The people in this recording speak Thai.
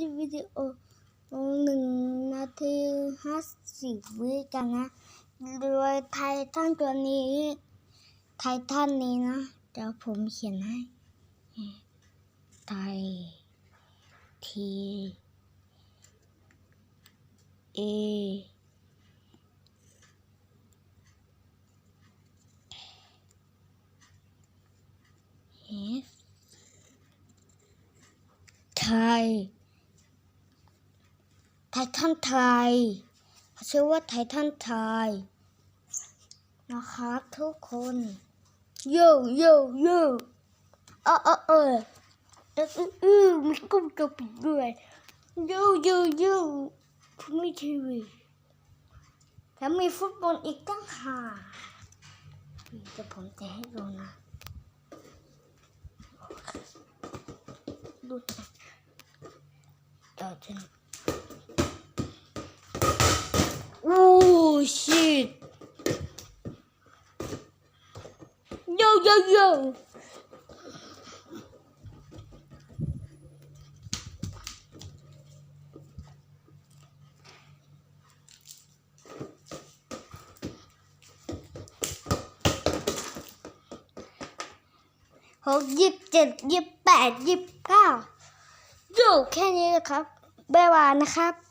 ลิปวิดีโอหนึ่งนาทีห้าสิบวิกันนะ โดยไททันตัวนี้ ไททันนี้นะ เดี๋ยวผมเขียนให้ ไททีเอ F ไทย ไททันไทยชื่อว่าไททันไทยนะครับทุกคนโยโยโยเออเออเออเออเออเอมีกล้งตัวปิดด้วยโยโยโยมีทีวีแล้วมีฟุตบอลอีกตั้งหากเดี๋ยวผมจะให้ดูนะดูนะเดี๋ยวจะโอ้ชิต โยโยโยหกยี่สิบเจ็ดยี่สิบแปดยี่สิบเก้าโยแค่นี้นะครับบ๊ายบายนะครับ